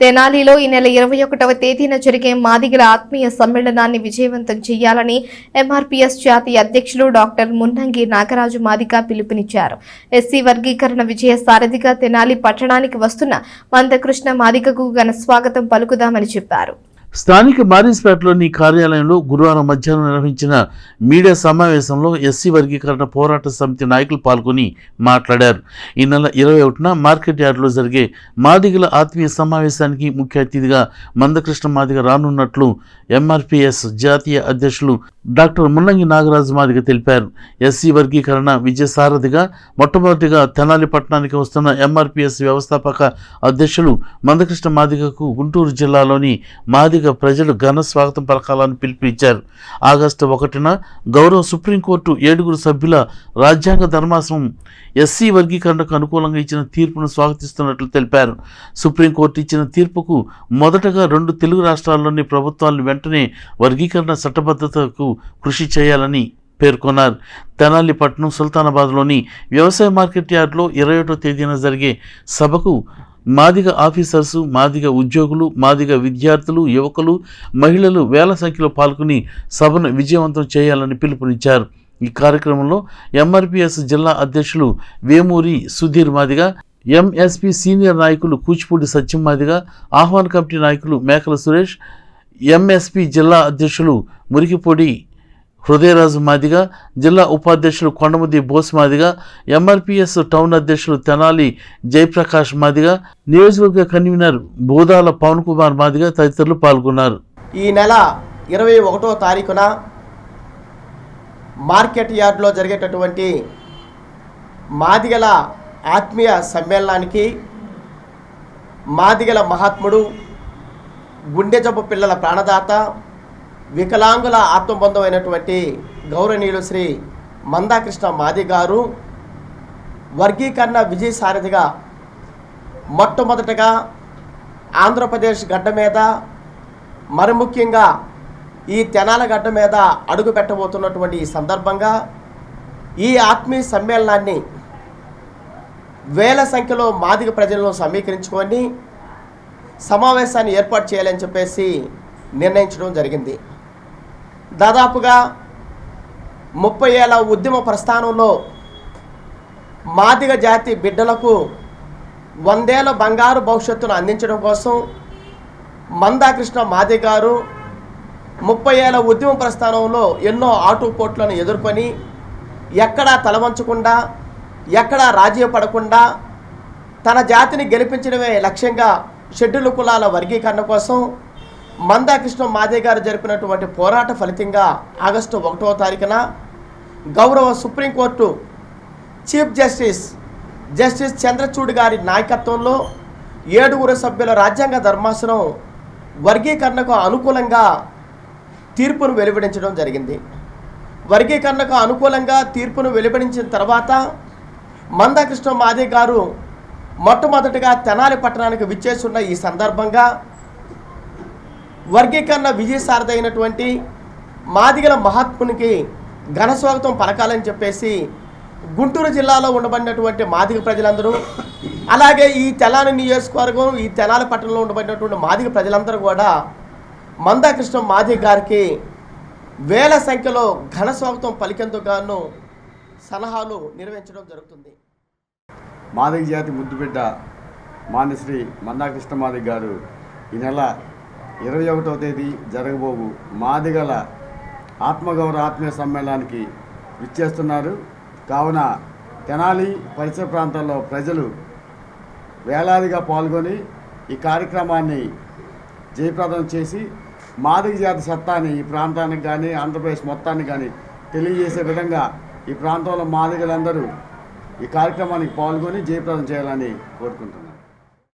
తెనాలిలో ఈ నెల ఇరవై ఒకటవ తేదీన జరిగే మాదిగల ఆత్మీయ సమ్మేళనాన్ని విజయవంతం చేయాలని ఎంఆర్పీఎస్ జాతీయ అధ్యక్షులు డాక్టర్ మున్నంగి నాగరాజు మాదిగ పిలుపునిచ్చారు. ఎస్సీ వర్గీకరణ విజయ సారథిగా తెనాలి పట్టణానికి వస్తున్న మందకృష్ణ మాదికకు ఘన స్వాగతం పలుకుదామని చెప్పారు. స్థానిక మారిన్స్పేటలోని కార్యాలయంలో గురువారం మధ్యాహ్నం నిర్వహించిన మీడియా సమావేశంలో ఎస్సీ వర్గీకరణ పోరాట సమితి నాయకులు పాల్గొని మాట్లాడారు. ఈ నెల ఇరవై ఒకటిన మార్కెట్ యార్డ్లో జరిగే మాదిగల ఆత్మీయ సమావేశానికి ముఖ్య అతిథిగా మందకృష్ణ మాదిగ రానున్నట్లు ఎంఆర్పిఎస్ జాతీయ అధ్యక్షులు డాక్టర్ మున్నంగి నాగరాజు మాదిగ తెలిపారు. ఎస్సీ వర్గీకరణ విజయసారథిగా మొట్టమొదటిగా తెనాలి పట్టణానికి వస్తున్న ఎంఆర్పిఎస్ వ్యవస్థాపక అధ్యక్షులు మందకృష్ణ మాదిగకు గుంటూరు జిల్లాలోని మాదిగ ప్రజలు ఘన స్వాగతం పలకాలని పిలుపునిచ్చారు. ఆగస్టు ఒకటిన గౌరవ సుప్రీంకోర్టు ఏడుగురు సభ్యుల రాజ్యాంగ ధర్మాసనం ఎస్సీ వర్గీకరణకు అనుకూలంగా ఇచ్చిన తీర్పును స్వాగతిస్తున్నట్లు తెలిపారు. సుప్రీంకోర్టు ఇచ్చిన తీర్పుకు మొదటగా రెండు తెలుగు రాష్ట్రాల్లోని ప్రభుత్వాలు వెంటనే వర్గీకరణ చట్టబద్ధతకు కృషి చేయాలని పేర్కొన్నారు. తెనాలి పట్నం సుల్తానాబాద్లోని వ్యవసాయ మార్కెట్ యార్డ్లో ఇరవై ఒకటో తేదీన జరిగే సభకు మాదిగ ఆఫీసర్సు మాదిగ ఉద్యోగులు మాదిగ విద్యార్థులు యువకులు మహిళలు వేల సంఖ్యలో పాల్గొని సభను విజయవంతం చేయాలని పిలుపునిచ్చారు. ఈ కార్యక్రమంలో ఎంఆర్పిఎస్ జిల్లా అధ్యక్షులు వేమూరి సుధీర్ మాదిగ ఎంఎస్పి సీనియర్ నాయకులు కూచిపూడి సత్యం మాదిగ ఆహ్వాన్ కమిటీ నాయకులు మేకల సురేష్ ఎంఎస్పి జిల్లా అధ్యక్షులు మురికిపొడి హృదయరాజు మాదిగ జిల్లా ఉపాధ్యక్షులు కొండముది బోస్ మాదిగ ఎంఆర్పిఎస్ టౌన్ అధ్యక్షులు తెనాలి జయప్రకాష్ మాదిగ నియోజకవర్గ కన్వీనర్ బోదాల పవన్ కుమార్ మాదిగ తదితరులు పాల్గొన్నారు. ఈ నెల ఇరవై ఒకటో తారీఖున మార్కెట్ యార్డ్లో జరిగేటటువంటి మాదిగల ఆత్మీయ సమ్మేళనానికి మాదిగల మహాత్ముడు గుండె జబ్బు పిల్లల ప్రాణదాత వికలాంగుల ఆత్మబంధమైనటువంటి గౌరవనీయులు శ్రీ మందాకృష్ణ మాది గారు వర్గీకరణ విజయ సారథిగా మొట్టమొదటగా ఆంధ్రప్రదేశ్ గడ్డ మీద మరి ముఖ్యంగా ఈ తెనాల గడ్డ మీద అడుగు పెట్టబోతున్నటువంటి ఈ సందర్భంగా ఈ ఆత్మీయ సమ్మేళనాన్ని వేల సంఖ్యలో మాదిగ ప్రజలను సమీకరించుకొని సమావేశాన్ని ఏర్పాటు చేయాలని చెప్పేసి నిర్ణయించడం జరిగింది. దాదాపుగా ముప్పై ఏళ్ళ ఉద్యమ ప్రస్థానంలో మాదిగ జాతి బిడ్డలకు వందేళ్ళ బంగారు భవిష్యత్తును అందించడం కోసం మందాకృష్ణ మాది గారు ముప్పై ఏళ్ళ ఉద్యమ ప్రస్థానంలో ఎన్నో ఆటుపోట్లను ఎదుర్కొని ఎక్కడా తలవంచకుండా ఎక్కడా రాజీ పడకుండా తన జాతిని గెలిపించడమే లక్ష్యంగా షెడ్యూల్ కులాల వర్గీకరణ కోసం మందాకృష్ణ మాదే గారు జరిపినటువంటి పోరాట ఫలితంగా ఆగస్టు ఒకటవ తారీఖున గౌరవ supreme court chief justice justice Chandrachud గారి నాయకత్వంలో ఏడుగురు సభ్యుల రాజ్యాంగ ధర్మాసనం వర్గీకరణకు అనుకూలంగా తీర్పును వెలువడించడం జరిగింది. వర్గీకరణకు అనుకూలంగా తీర్పును వెలువడించిన తర్వాత మందాకృష్ణ మాదే గారు మొట్టమొదటిగా తెనాలి పట్టణానికి విచ్చేసున్న ఈ సందర్భంగా వర్గీకరణ విజయసారథి అయినటువంటి మాదిగల మహాత్మునికి ఘన స్వాగతం పలకాలని చెప్పేసి గుంటూరు జిల్లాలో ఉండబడినటువంటి మాదిగ ప్రజలందరూ అలాగే ఈ తెలాని నియోజకవర్గం ఈ తెలాల పట్టణంలో ఉండబడినటువంటి మాదిగ ప్రజలందరూ కూడా మందాకృష్ణ మాదిగ గారికి వేల సంఖ్యలో ఘన స్వాగతం పలికేందుకు గాను సలహాలు నిర్వహించడం జరుగుతుంది. మాదిగ జాతి ముద్దుబిడ్డ మాన్యశ్రీ మందాకృష్ణ మాదిగ గారు ఈ నెల ఇరవై ఒకటవ తేదీ జరగబోవు మాదిగల ఆత్మగౌరవ ఆత్మీయ సమ్మేళనానికి విచ్చేస్తున్నారు. కావున తెనాలి పరిసర ప్రాంతాల్లో ప్రజలు వేలాదిగా పాల్గొని ఈ కార్యక్రమాన్ని జయప్రదం చేసి మాదిగ జాతి సత్తాని ఈ ప్రాంతానికి కానీ ఆంధ్రప్రదేశ్ మొత్తానికి కానీ తెలియజేసే విధంగా ఈ ప్రాంతంలో మాదిగలందరూ ఈ కార్యక్రమానికి పాల్గొని జయప్రదం చేయాలని కోరుకుంటున్నాను